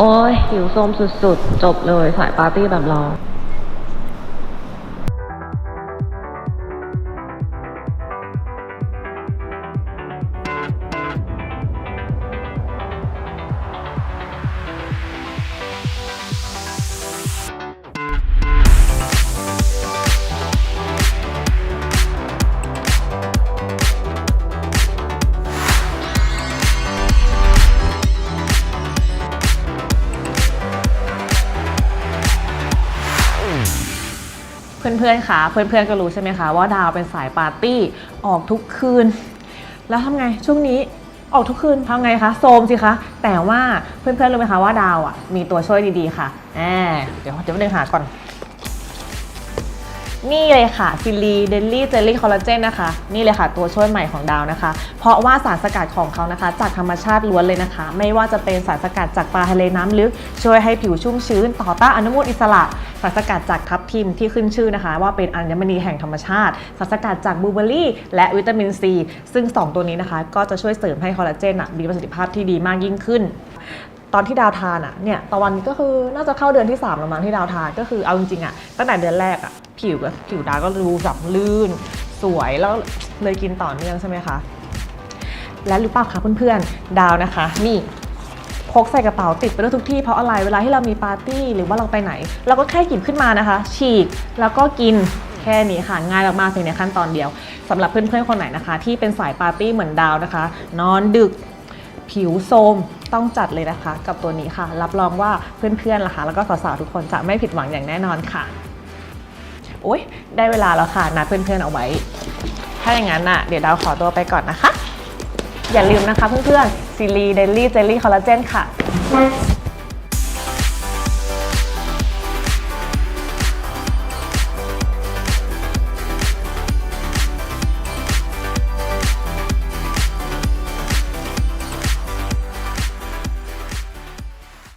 โอ้ยหิวโซมสุดๆ จบเลยสายปาร์ตี้แบบเรา เพื่อนๆคะเพื่อนๆก็รู้ใช่ไหมคะว่าดาวเป็นสายปาร์ตี้ออกทุกคืน แล้วทำไงช่วงนี้ออกทุกคืนทำไงคะโซมสิคะ แต่ว่าเพื่อนๆรู้ไหมคะว่าดาวอะมีตัวช่วยดีๆค่ะแอบเดี๋ยวเดี๋ยวไปเดินหาก่อน นี่เลยค่ะซิลีเดลลี่เจลลี่คอลลาเจนนะคะ นี่เลยค่ะตัวช่วยใหม่ของดาวนะคะ เพราะว่าสารสกัดของเขานะคะ จากธรรมชาติล้วนเลยนะคะ ไม่ว่าจะเป็นสารสกัดจากปลาทะเลน้ำลึก ช่วยให้ผิวชุ่มชื้น ต่อต้านอนุมูลอิสระ สารสกัดจากทับทิมที่ขึ้นชื่อนะคะ ว่าเป็นอัญมณีแห่งธรรมชาติ สารสกัดจากบลูเบอร์รี่ และวิตามินซีซึ่ง 2 ตัวนี้นะคะ ก็จะช่วยเสริมให้คอลลาเจนมีประสิทธิภาพที่ดีมากยิ่งขึ้น ตอนที่ดาวทานอะเนี่ยตะวันก็คือน่าจะเข้าเดือนที่3แล้วมั้งที่ดาวทานก็คือเอาจริงๆอะตั้งแต่เดือนแรกอะผิวก็ผิวดาวก็ดูแบบลื่น สวยแล้วเลยกินต่อเนื่องใช่ไหมคะ และรู้ป่าคะเพื่อนๆดาวนะคะ นี่พกใส่กระเป๋าติดไปด้วยทุกที่เพราะอะไรเวลาที่เรามีปาร์ตี้หรือว่าเราไปไหน เราก็แค่หยิบขึ้นมานะคะ ฉีกแล้วก็กินแค่นี้ค่ะง่ายมากๆเพียงในขั้นตอนเดียวสำหรับเพื่อนๆคนไหนนะคะ ที่เป็นสายปาร์ตี้เหมือนดาวนะคะ นอนดึกผิวโทม ต้องจัดเลยนะคะ กับตัวนี้ค่ะ รับรองว่าเพื่อนๆล่ะคะแล้วก็สาวๆทุกคนจะไม่ผิดหวังอย่างแน่นอนค่ะโอ๊ยได้เวลาแล้วค่ะนัดเพื่อนๆเอาไว้ ถ้าอย่างนั้นน่ะเดี๋ยวดาวขอตัวไปก่อนนะคะ อย่าลืมนะคะเพื่อนๆซีรีเดลลี่เจลลี่คอลลาเจนค่ะ